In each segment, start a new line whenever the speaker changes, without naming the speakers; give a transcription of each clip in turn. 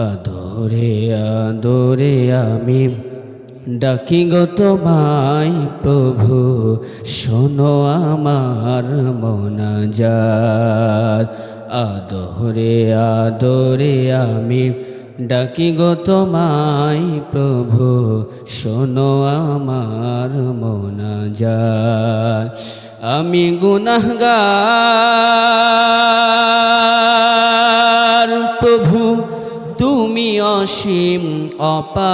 আদরে আদরে আমি ডাকি গো তোমায় প্রভু। শোনো আমার মনাজাত আদরে আদরে আমি ডাকি গো তোমায় প্রভু। শোনো আমার মনাজাত আমি গুনাহগার। অসীম অপার।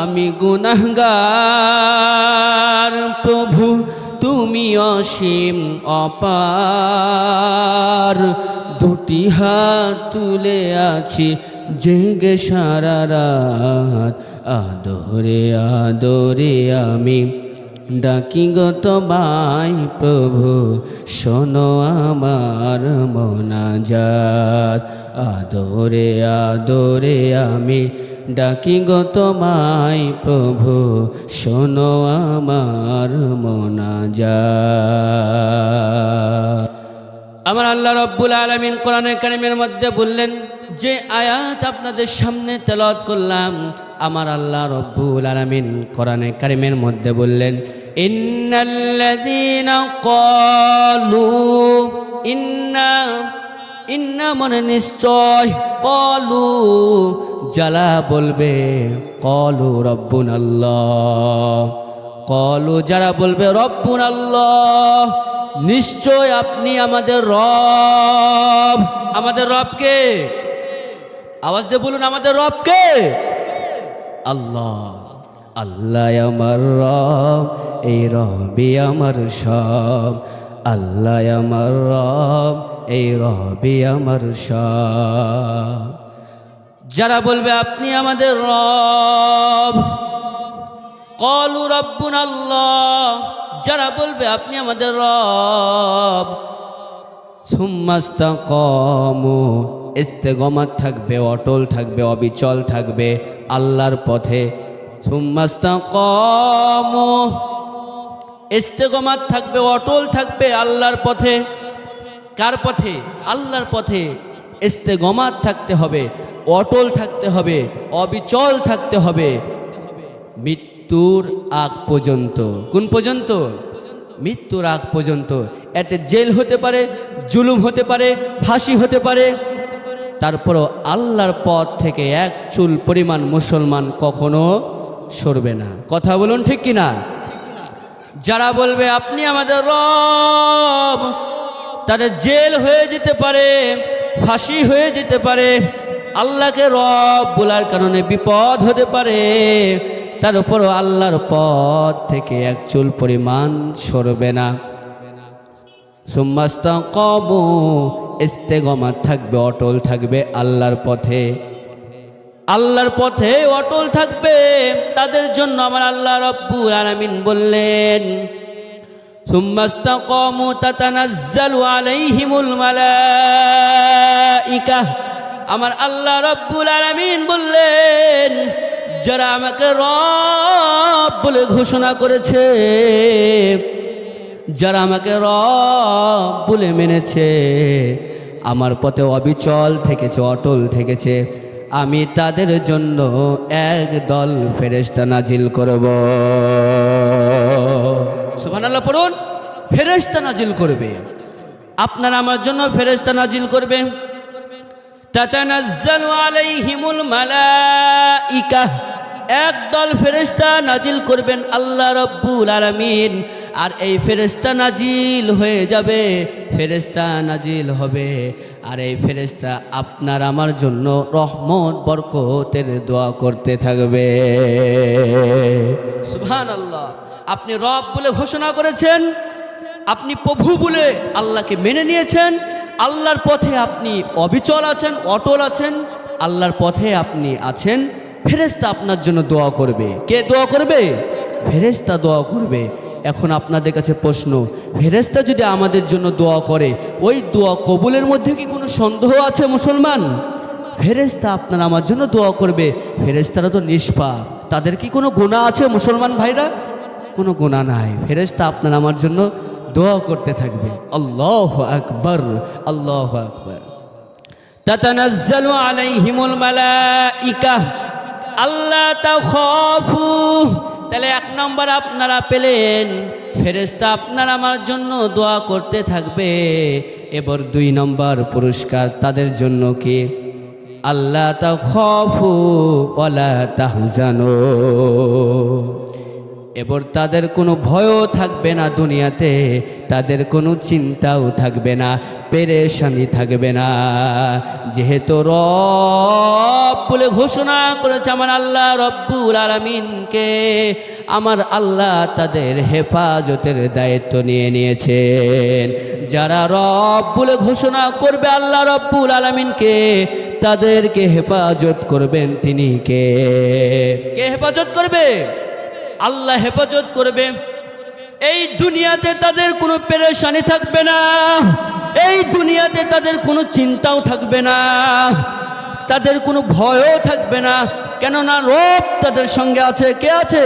আমি গুনাহগার, প্রভু, তুমি অসীম অপার। দুটি হাত তুলে আছি জেগে সারা রাত, আদরে আদরে আমি ডাকি গত বাই প্রভু, শোনো আমার মনাজাত। আদরে আদরে আমি ডাকি গত মাই প্রভু, শোনো আমার মনাজাত। আমার আল্লাহ রব্বুল আলমিন কোরআনের কারিমের মধ্যে বললেন, যে আয়াত আপনাদের সামনে তেলত করলাম আমার আল্লাহ রব্বুল আলমিন কোরআনের কারিমের মধ্যে বললেন, ইন্নাল্লাযীনা ইন্না ইন্না মনে নিশ্চয় কলু যারা বলবে কলু রব্বুন আল্লাহ কলু যারা বলবে রব্বুন আল্লাহ নিশ্চয় আপনি আমাদের রব। আমাদের রবকে আওয়াজ দিয়ে বলুন, আমাদের রবকে আল্লাহ আল্লাহ আমার রব, এই রবি আমার সব। আল্লাহ আমার রব, এই রবি আমার সব। যারা বলবে, আপনি আমাদের রব। কলু রব্বুন আল্লাহ, যারা বলবে, আপনি আমাদের রব। সুম্মাস্তা কমু ইস্তেগমাত থাকবে, অটল থাকবে, অবিচল থাকবে আল্লাহর পথে। সুম্মাস্তা কমু ইস্তেগমাত থাকবে, অটল থাকবে আল্লাহর পথে। কার পথে? আল্লাহর পথে। ইস্তেগমাত থাকতে হবে, অটল থাকতে হবে, অবিচল থাকতে হবে। মৃত্যুর আগ পর্যন্ত। কোন পর্যন্ত? মৃত্যুর আগ পর্যন্ত। এতে জেল হতে পারে, জুলুম হতে পারে, ফাঁসি হতে পারে তারপরও আল্লাহর পথ থেকে এক চুল পরিমাণ মুসলমান কখনো সরবে না। কথা বলুন ঠিক কিনা? যারা বলবে, আপনি আমাদের রব। তাদের জেল হয়ে যেতে পারে, ফাঁসি হয়ে যেতে পারে, আল্লাহকে রব বলার কারণে বিপদ হতে পারে। তার উপরও আল্লাহর পথ থেকে এক চুল পরিমাণ সরবে না। সুম্মাস্ত কবু ইস্তেগমা থাকবে, অটল থাকবে আল্লাহর পথে। আল্লাহর পথে অটল থাকবে, তাদের জন্য আমার আল্লাহ রব্বুল আলামিন বললেন আমার আল্লাহ রব্বুল আলামিন বললেন, যারা আমাকে রব বলে ঘোষণা করেছে, যারা আমাকে রব বলে মেনেছে আমার পথে অবিচল থেকেছে, অটল থেকেছে। আমি তাদের জন্য এক দল ফেরেস্তা নাজিল করব। সুবহানাল্লাহ, পড়ুন। ফেরেস্তা নাজিল করবে। আপনার আমার জন্য ফেরেস্তা নাজিল করবে। তাতানাজ্জালু আলাইহিমুল মালাইকা। একদল ফেরেস্তা নাজিল করবেন আল্লাহ রব্বুল আলামিন, আর এই ফেরেস্তা নাজিল হয়ে যাবে ফেরেস্তা নাজিল হবে। আর এই ফেরেস্তা আপনার আমার জন্য রহমত, বরকতের দোয়া করতে থাকবে। সুবহান আল্লাহ আপনি রব বলে ঘোষণা করেছেন, আপনি প্রভু বলে আল্লাহকে মেনে নিয়েছেন, আল্লাহর পথে আপনি অবিচল আছেন, অটল আছেন, আল্লাহর পথে আপনি আছেন। ফেরেস্তা আপনার জন্য দোয়া করবে। কে দোয়া করবে? ফেরেস্তা দোয়া করবে। এখন আপনাদের কাছে প্রশ্ন ফেরেস্তা যদি আমাদের জন্য দোয়া করে, ওই দোয়া কবুলের মধ্যে কি কোনো সন্দেহ আছে মুসলমান? ফেরেস্তা আপনার আমার জন্য দোয়া করবে। ফেরেস্তারা তো নিষ্পাপ। তাদের কি কোনো গোনা আছে মুসলমান ভাইরা? কোনো গোনা নাই। ফেরেস্তা আপনার আমার জন্য দোয়া করতে থাকবে। আল্লাহ আকবর আল্লাহ আকবর। তাতানাজ্জালু আলাইহিমুল মালাইকা। আল্লাহ তা তাখাফু তাহলে এক নম্বর আপনারা পেলেন। ফেরেস্তা আপনার আমার জন্য দোয়া করতে থাকবে। এবার দুই নম্বর পুরস্কার তাদের জন্য কি? আল্লাহ তা খফু ওলা তাহজানু। এবার তাদের কোনো ভয়ও থাকবে না দুনিয়াতে, তাদের কোনো চিন্তাও থাকবে না, পেরেশানি থাকবে না। যেহেতু রব বলে ঘোষণা করেছে আমার আল্লাহ রব্বুল আলমিনকে, আমার আল্লাহ তাদের হেফাজতের দায়িত্ব নিয়ে নিয়েছেন। যারা রব বলে ঘোষণা করবে আল্লাহ রব্বুল আলমিনকে, তাদেরকে হেফাজত করবেন তিনি কে? কে হেফাজত করবে? আল্লাহ হেফাজত করবে। এই দুনিয়াতে তাদের কোনো পেরেশানি থাকবে না। এই দুনিয়াতে তাদের কোনো চিন্তাও থাকবে না। তাদের কোনো ভয়ও থাকবে না। কেননা রব তাদের সঙ্গে আছে। কে আছে?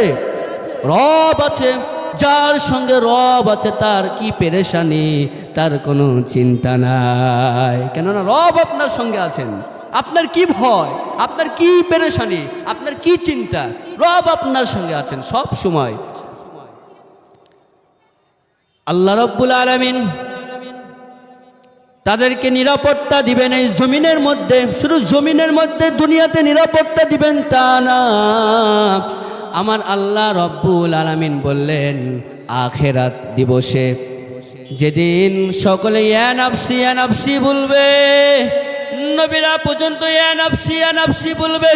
রব আছে। যার সঙ্গে রব আছে, তার কি পেরেশানি? তার কোনো চিন্তা নাই। কেননা রব আপনার সঙ্গে আছেন। আপনার কি ভয়? আপনার কি পেরেশানি? আপনার কি চিন্তা? রব আপনার সঙ্গে আছেন সব সময়। আল্লাহ রব্বুল আলমিন তাদেরকে নিরাপত্তা দিবেন এই জমিনের মধ্যে, শুধু জমিনের মধ্যে দুনিয়াতে নিরাপত্তা দিবেন তা না। আমার আল্লাহ রব্বুল আলামিন বললেন, আখেরাত দিবসে যেদিন সকলে ইয়ানাফসি ইয়ানাফসি বলবে নবীরা পর্যন্ত ইয়ানাফসি ইয়ানাফসি বলবে।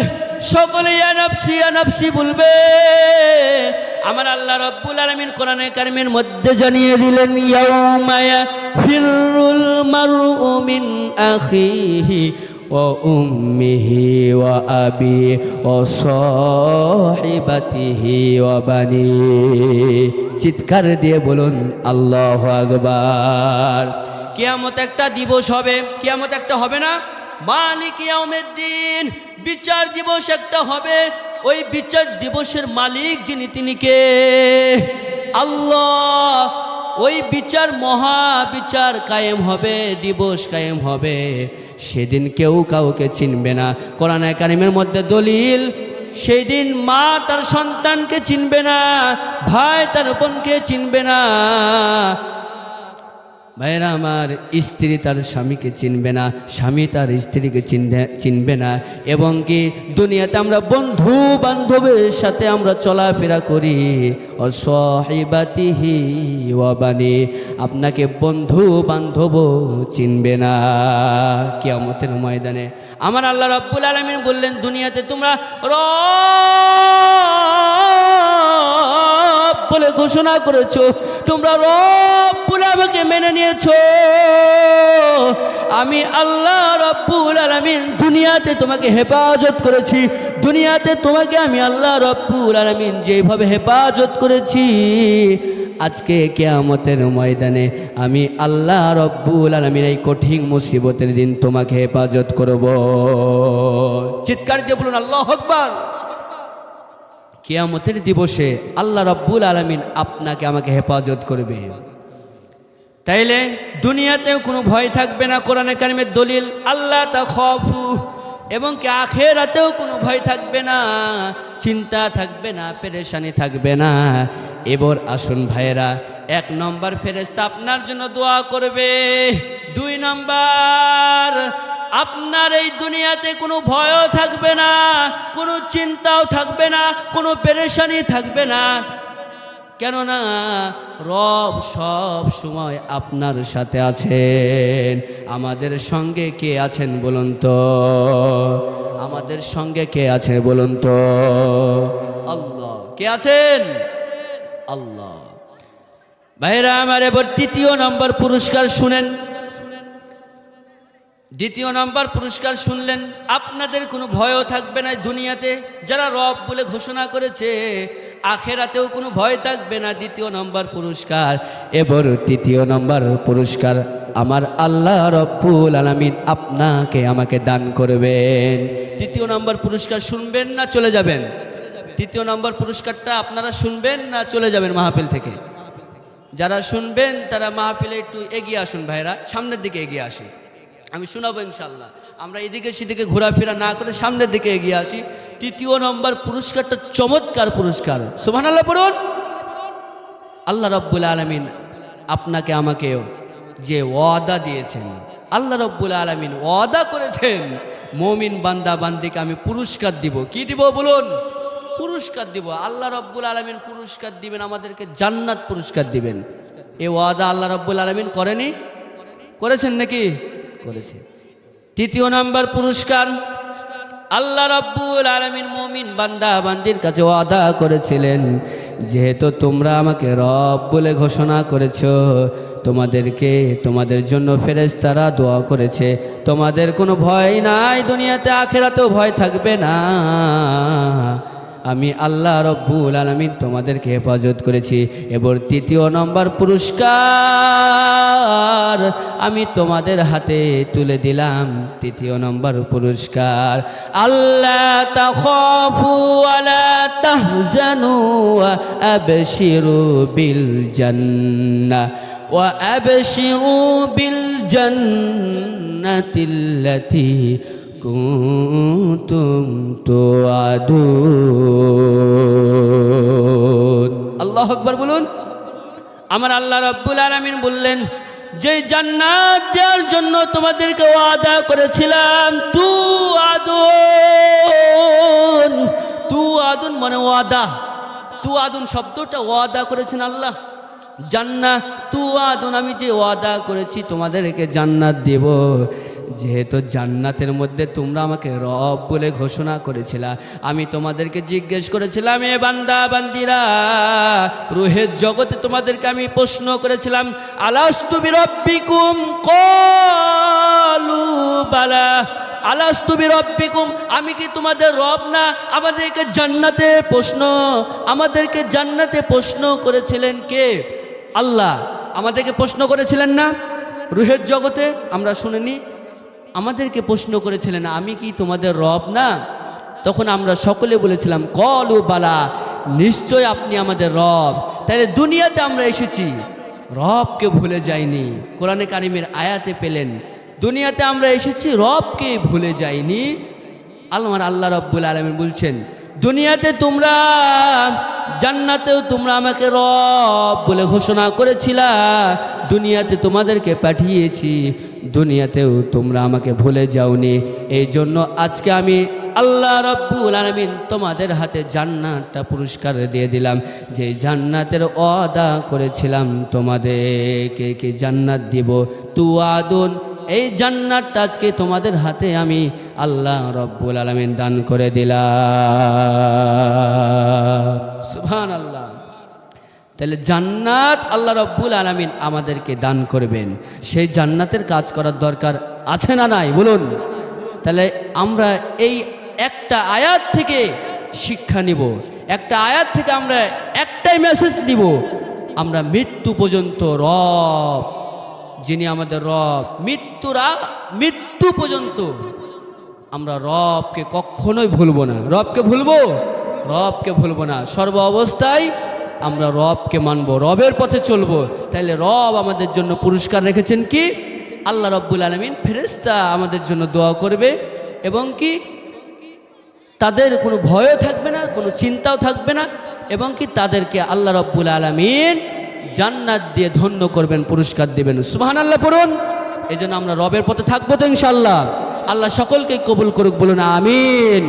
সকলে ইয়ানাফসি ইয়ানাফসি বলবে। আমার আল্লাহ রব্বুল আলামিন কোরআনে কারিমের মধ্যে জানিয়ে দিলেন ইয়াউমায়া ফিরুল মারউ মিন আখিহি ও সাহিবাতিহি ওয়া বানি। চিৎকার দিয়ে বলুন, আল্লাহু আকবার। কিয়ামত একটা দিবস হবে, কেয়ামত একটা হবে না? মালিক ইয়ামের দিন বিচার দিবস একটা হবে। ওই বিচার দিবসের মালিক যিনি, তিনি কে? আল্লাহ। ওই বিচার মহা বিচার কায়েম হবে, দিবস কায়েম হবে। সেদিন কেউ কাউকে চিনবে না। কোরআন কারিমের মধ্যে দলিল সেই দিন মা তার সন্তানকে চিনবে না, ভাই তার বোনকে চিনবে না। ভাইরা, আমার স্ত্রী তার স্বামীকে চিনবে না, স্বামী তার স্ত্রীকে চিনবে চিনবে না। এবং কি দুনিয়াতে আমরা বন্ধু বান্ধবের সাথে আমরা চলাফেরা করি। অসহিবাতিহি ওয়াবানি, আপনাকে বন্ধু বান্ধব চিনবে না। কিয়ামতের ময়দানে আমার আল্লাহ রব্বুল আলমিন বললেন, দুনিয়াতে তোমরা র রব বলে ঘোষণা করেছ, তোমরা রব বলে আমাকে মেনে নিয়েছো। আমি আল্লাহ রব্বুল আলমিন দুনিয়াতে তোমাকে হেফাজত করেছি, দুনিয়াতে তোমাকে আমি আল্লাহ রব্বুল আলমিন যেভাবে হেফাজত করেছি, আজকে কেয়ামতের ময়দানে আমি আল্লাহ রব্বুল আলমিন এই কঠিন মুসিবতের দিন তোমাকে হেফাজত করব। চিৎকার দিয়ে বলুন, আল্লাহ আকবার। কেয়ামতের দিবসে আল্লাহ রব্বুল আলমিন আপনাকে আমাকে হেফাজত করবে। তাইলে দুনিয়াতেও কোনো ভয় থাকবে না কোরআনে কারিমের দলিল, আল্লাহ তা খফু, এবং কি আখেরাতেও কোনো ভয় থাকবে না, চিন্তা থাকবে না, পেরেশানি থাকবে না। এবার আসুন ভাইয়েরা, এক নম্বর ফেরেস্তা আপনার জন্য দোয়া করবে। দুই নম্বর আপনার এই দুনিয়াতে কোনো ভয়ও থাকবে না, কোনো চিন্তাও থাকবে না, কোনো পেরেশানি থাকবে না। কেননা রব সব সময় আপনার সাথে আছেন। আমাদের সঙ্গে কে আছেন বলুন তো? আমাদের সঙ্গে কে আছেন বলুন তো? আল্লাহ। কে আছেন? আল্লাহ। ভাইরা আমার এবার তৃতীয় নম্বর পুরস্কার শুনেন। দ্বিতীয় নম্বর পুরস্কার শুনলেন, আপনাদের কোনো ভয়ও থাকবে না দুনিয়াতে, যারা রব বলে ঘোষণা করেছে, আখেরাতেও কোনো ভয় থাকবে না দ্বিতীয় নম্বর পুরস্কার। এবার তৃতীয় নম্বর পুরস্কার, আমার আল্লাহ রব্বুল আলমিন আপনাকে আমাকে দান করবেন। তৃতীয় নম্বর পুরস্কার শুনবেন না চলে যাবেন? তৃতীয় নম্বর পুরস্কারটা আপনারা শুনবেন না চলে যাবেন মাহফিল থেকে? যারা শুনবেন তারা মাহফিলে একটু এগিয়ে আসুন ভাইরা, সামনের দিকে এগিয়ে আসুন। আমি শোনাবো ইনশাল্লাহ আমরা এদিকে সেদিকে ঘোরাফেরা না করে সামনের দিকে এগিয়ে আসি। তৃতীয় নম্বর পুরস্কারটা চমৎকার পুরস্কার। সুবহান আল্লাহ পড়ুন। আল্লাহ রব্বুল আলমিন আপনাকে, আমাকেও যে ওয়াদা দিয়েছেন, আল্লাহ রব্বুল আলমিন ওয়াদা করেছেন, মমিন বান্দা বান্দিকে আমি পুরস্কার দিব। কি দিব বলুন? পুরস্কার দিব। আল্লাহ রব্বুল আলমিন পুরস্কার দিবেন, আমাদেরকে জান্নাত পুরস্কার দিবেন। এ ওয়াদা আল্লাহ রব্বুল আলমিন করেনি? করেছেন নাকি? করেছে তৃতীয় নাম্বার পুরস্কার, আল্লাহ রাব্বুল আলামিন মুমিন বান্দা বান্দির কাছে ওয়াদা করেছিলেন, যেহেতু তোমরা আমাকে রব বলে ঘোষণা করেছ, তোমাদেরকে তোমাদের জন্য ফেরেশতারা দোয়া করেছে, তোমাদের কোনো ভয় নাই, দুনিয়াতে আখেরাতেও ভয় থাকবে না। আমি আল্লাহ রব্বুল আলমিন তোমাদেরকে হেফাজত করেছি। এবার তৃতীয় নম্বর পুরস্কার আমি তোমাদের হাতে তুলে দিলাম। তৃতীয় নম্বর পুরস্কার আল্লাহ তাখাফু আলা তাহজানু আবশিরু বিল জান্নাহ ওয়া আবশিরু বিল কুতুম তুআদুন আল্লাহ আকবার বলুন। আমার আল্লাহ রাব্বুল আলামিন বললেন, যে জান্নাত দেওয়ার জন্য তোমাদেরকে ওয়াদা করেছিলাম, তু আদুন। তু আদুন মানে ওয়াদা। তু আদুন শব্দটা ওয়াদা করেছেন আল্লাহ। জান্নাত, তু আদুন, আমি যে ওয়াদা করেছি তোমাদেরকে জান্নাত দেব। যেহেতু জান্নাতের মধ্যে তোমরা আমাকে রব বলে ঘোষণা করেছিলা, আমি তোমাদেরকে জিজ্ঞেস করেছিলাম, এ বান্দা, বান্দিরা, রুহের জগতে তোমাদেরকে আমি প্রশ্ন করেছিলাম, আলাস্তু বিরব্বিকুম? কলু, বালা, আলাস্তু বিরব্বিকুম? আমি কি তোমাদের রব না? আমাদেরকে জান্নাতে প্রশ্ন, আমাদেরকে জান্নাতে প্রশ্ন করেছিলেন কে? আল্লাহ, আমাদেরকে প্রশ্ন করেছিলেন না? রুহের জগতে, আমরা শুনিনি আমাদেরকে প্রশ্ন করেছিলেন, আমি কি তোমাদের রব না? তখন আমরা সকলে বলেছিলাম, কল ও বালা, নিশ্চয় আপনি আমাদের রব। তাহলে দুনিয়াতে আমরা এসেছি, রবকে ভুলে যাইনি। কোরআনে কারিমের আয়াতে পেলেন, দুনিয়াতে আমরা এসেছি, রবকে ভুলে যাইনি। আল্লাহ আল্লাহ রব্বুল আলমিন বলছেন, দুনিয়াতে তোমরা, জান্নাতেও তোমরা আমাকে রব বলে ঘোষণা করেছিলা, দুনিয়াতে তোমাদেরকে পাঠিয়েছি। দুনিয়াতেও তোমরা আমাকে ভুলে যাওনি। এই জন্য আজকে আমি আল্লাহ রব্বুল আলমিন তোমাদের হাতে জান্নাতটা পুরস্কার দিয়ে দিলাম। যে জান্নাতের অদা করেছিলাম তোমাদেরকে কি জান্নাত দিব? তু আদুন এই জান্নাতটা আজকে তোমাদের হাতে আমি আল্লাহ রব্বুল আলমিন দান করে দিলাম। সুবহান আল্লাহ তাহলে জান্নাত আল্লাহ রব্বুল আলমিন আমাদেরকে দান করবেন। সেই জান্নাতের কাজ করার দরকার আছে না নাই? বলুন। তাহলে আমরা এই একটা আয়াত থেকে শিক্ষা নিব। একটা আয়াত থেকে আমরা একটাই মেসেজ নিব। আমরা মৃত্যু পর্যন্ত রব, যিনি আমাদের রব, মৃত্যুরা মৃত্যু পর্যন্ত আমরা রবকে কখনোই ভুলবো না। রবকে ভুলবো? রবকে ভুলবো না। সর্ব অবস্থায় আমরা রবকে মানব, রবের পথে চলবো। তাহলে রব আমাদের জন্য পুরস্কার রেখেছেন কি? আল্লাহ রব্বুল আলমিন ফেরেস্তা আমাদের জন্য দোয়া করবে এবং কি? তাদের কোনো ভয়ও থাকবে না, কোনো চিন্তাও থাকবে না এবং কি তাদেরকে আল্লাহ রব্বুল আলমিন জান্নাত দিয়ে ধন্য করবেন, পুরস্কার দেবেন। সুবাহান আল্লাহ পড়ুন। এই আমরা রবের পথে থাকব তো ইনশাল্লাহ আল্লাহ সকলকে কবুল করুক, বলুন আমিন।